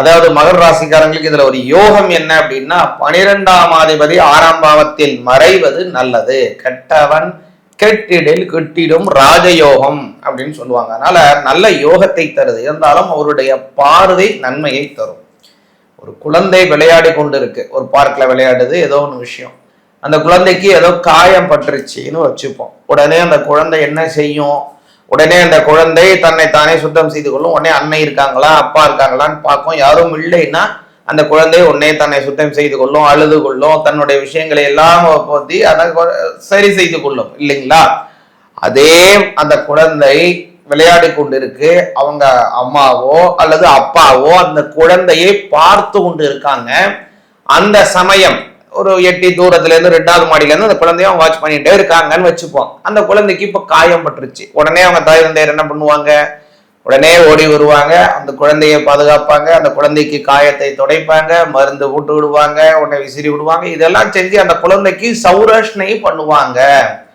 அதாவது மகர் ராசிக்காரங்களுக்கு இதுல ஒரு யோகம் என்ன அப்படின்னா பனிரெண்டாம் அதிபதி ஆறாம் பாவத்தில் மறைவது நல்லது. கெட்டவன் கெட்டிடில் கெட்டிடும் ராஜயோகம் அப்படின்னு சொல்லுவாங்க. அதனால நல்ல யோகத்தை தருது. இருந்தாலும் அவருடைய பார்வை நன்மையை தரும். ஒரு குழந்தை விளையாடி கொண்டு இருக்கு ஒரு பார்க்ல விளையாடுது ஏதோ ஒன்று விஷயம். அந்த குழந்தைக்கு ஏதோ காயம் பட்டுருச்சுன்னு வச்சுப்போம். உடனே அந்த குழந்தை என்ன செய்யும்? உடனே அந்த குழந்தை தன்னை தானே சுத்தம் செய்து கொள்ளும். உடனே அன்னை இருக்காங்களா? அப்பா இருக்காங்களான்னு பார்க்கும். யாரும் இல்லைன்னா அந்த குழந்தை உடனே தன்னை சுத்தம் செய்து கொள்ளும் அழுது கொள்ளும். தன்னுடைய விஷயங்களை எல்லாம் பற்றி அதை சரி செய்து கொள்ளும். இல்லைங்களா? அதே அந்த குழந்தை விளையாடி கொண்டிருக்கு. அவங்க அம்மாவோ அல்லது அப்பாவோ அந்த குழந்தையை பார்த்து கொண்டு இருக்காங்க அந்த சமயம் ஒரு எட்டி தூரத்துல இருந்து ரெண்டாவது மாடியில இருந்து அந்த குழந்தைய அவங்க வாட்ச் பண்ணிட்டே இருக்காங்கன்னு வச்சுப்போம். அந்த குழந்தைக்கு இப்ப காயம் பட்டுருச்சு. உடனே அவங்க தாய் தந்தையர் என்ன பண்ணுவாங்க? உடனே ஓடி வருவாங்க. அந்த குழந்தையை பாதுகாப்பாங்க. அந்த குழந்தைக்கு காயத்தை துடைப்பாங்க. மருந்து போட்டு விடுவாங்க உடனே விசிறி விடுவாங்க. இதெல்லாம் செஞ்சு அந்த குழந்தைக்கு சௌரஷ்னை பண்ணுவாங்க.